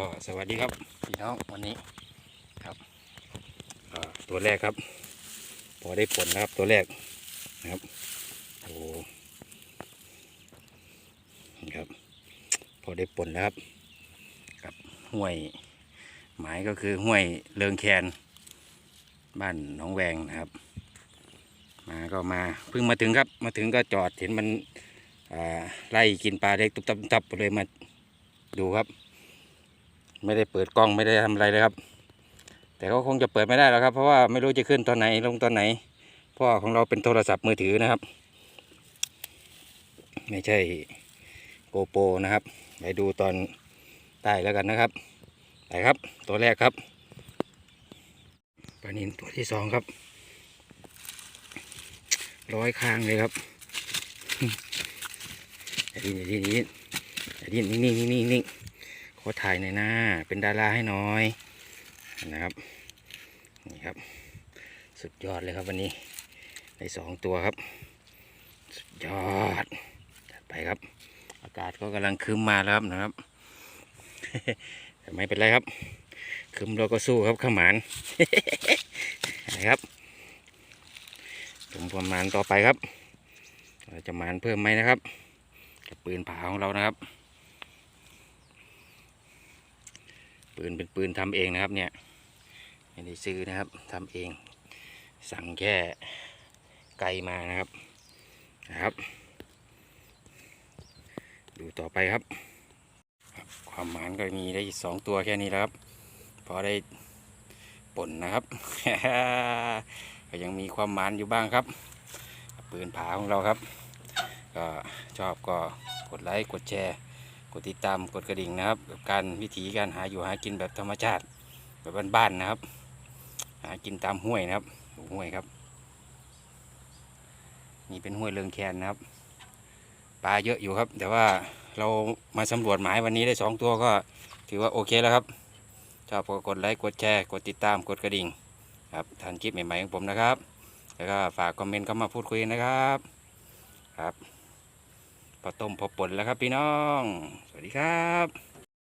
ก็สวัสดีครับพี่น้องวันนี้ครับอ่าตัวแรกครับ พอได้ผลนะครับตัวแรกนะครับโอ้นี่ครับ พอได้ผลแล้วครับกับห้วยหมายก็คือห้วยเลิงแคนบ้านหนองแวงนะครับ มาก็มาเพิ่งมาถึงครับ มาถึงก็จอดเห็นมันอ่าไล่กินปลาเล็กตุบตับตุบตับเลยมาดูครับ ไม่ได้เปิดกล้องไม่ได้ทำอะไรเลยครับ แต่ก็คงจะเปิดไม่ได้แล้วครับ เพราะว่าไม่รู้จะขึ้นตอนไหนลงตอนไหนเพราะว่าของเราเป็นโทรศัพท์มือถือนะครับ ไม่ใช่โกโปรนะครับ ไปดูตอนใต้แล้วกันนะครับไปครับ ตัวแรกครับปลานินตัวที่สองครับ ร้อยข้างเลยครับย่าดิ้นอย่าดิ้นอย่าดิ้นอย่าดิ้นนิ่งนิ่งนิ่งนิ่ง ขอถ่ายหน่อยนะเป็นดาราให้น่อยนะครับนี่ครับ สุดยอดเลยครับวันนี้ได้สองตัวครับ สุดยอดจัดไปครับ อากาศก็กำลังคืมมาแล้วครับนะครับแต่ไม่เป็นไรครับ คืมเราก็สู้ครับข้าหมานนะครับผมประมาณต่อไปครับ เราจะหมานเพิ่มไหมนะครับกับปืนผาของเรานะครับ ปืนเป็นปืนทำเองนะครับเนี่ยไม่ได้ซื้อนะครับทำเอง สั่งแค่ไกลมานะครับนะครับ ดูต่อไปครับ ความหมานก็มีได้สองตัวแค่นี้แล้วครับพอได้ป่นนะครับก็ยังมีความหมานอยู่บ้างครับ ปืนผาของเราครับ ก็ชอบก็กดไลค์กดแชร์ กดติดตามกดกระดิ่งนะครับกับการวิธีการหาอยู่หากินแบบธรรมชาติ แบบบ้านๆนะครับ หากินตามห้วยนะครับห้วยครับ นี่เป็นห้วยเลืองแคนนะครับปลาเยอะอยู่ครับ แต่ว่าเรามาสำรวจหมายวันนี้ได้สองตัวก็ถือว่าโอเคแล้วครับชอบก็กดไลค์กดแชร์กดติดตามกดกระดิ่งครับทันคลิปใหม่ๆของผมนะครับ แล้วก็ฝากคอมเมนต์เข้ามาพูดคุยนะครับครับ พอต้มพอป่นแล้วครับพี่น้อง สวัสดีครับ